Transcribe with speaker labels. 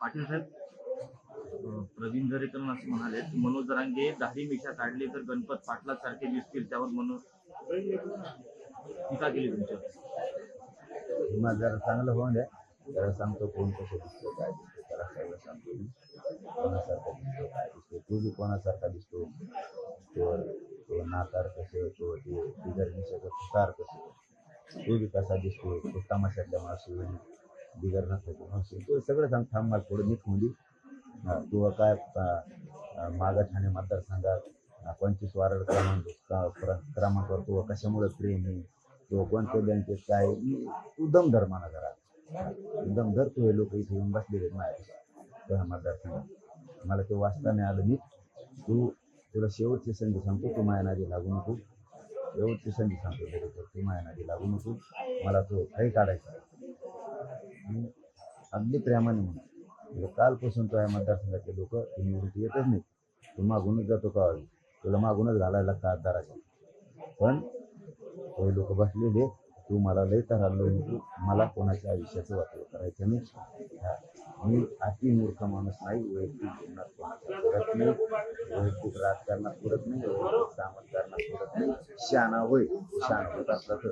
Speaker 1: पाटील साहेब. प्रवीण दरेकर असं म्हणाले मनोज जरांगे दाढी मिशा काढले तर गणपत पाटला सारखे दिसतील त्यावर मनोज टीका केली तुमच्यावर
Speaker 2: मला जरा चांगलं होऊन द्या. त्याला सांगतो कोण कसं दिसतो काय दिसतो त्याला सगळं सांगतो मी. कोणासारखा दिसतो काय दिसतो तू बी कोणासारखा दिसतो तो तो नाकार कसं तो ते बिगर दिसतो तुकार कसं तो बी कसा दिसतो तो तमाशातल्या माणूस बिगर नसतो तो सगळं सांग थांब मला थोडं नीट होऊन दे. तू काय मागा मागं ठाणे मतदारसंघात पंचवीस वारड क्रमांक क्र- क्रमांकावर तू कशामुळे प्रेम आहे किंवा कोणत्या बँकेत काय मी- धर्माना धर जरा. तू धर तू हे लोक इथे येऊन बसलेले माझ्या मतदारसंघात. मला ते वाचता नाही आलं मी तू तुला शेवटची संधी सांगतो तू माझ्या नादी लागू नको. शेवटची संधी सांगतो तू माझ्या नादी लागू नको. मला तो काही काढायचा आणि अगदी प्रेमाने म्हणून म्हणजे कालपासून तो या मतदारसंघाचे लोक निवृत्ती येतच नाही तू मागूनच जातो का तुला मागूनच घालायला का आधाराच्या पण हे लोक बसलेले तू मला लय तर तू मला कोणाच्या आयुष्याचं वाटलं करायचं नाही. मी अति मूर्ख माणूस नाही वैयक्तिक जीवनात कोणाचा करत नाही. वैयक्तिक राजकारणात पुरत नाही. वैयक्तिक सामंत करण्यात पुरत नाही. शाना होय शान होत असला तर.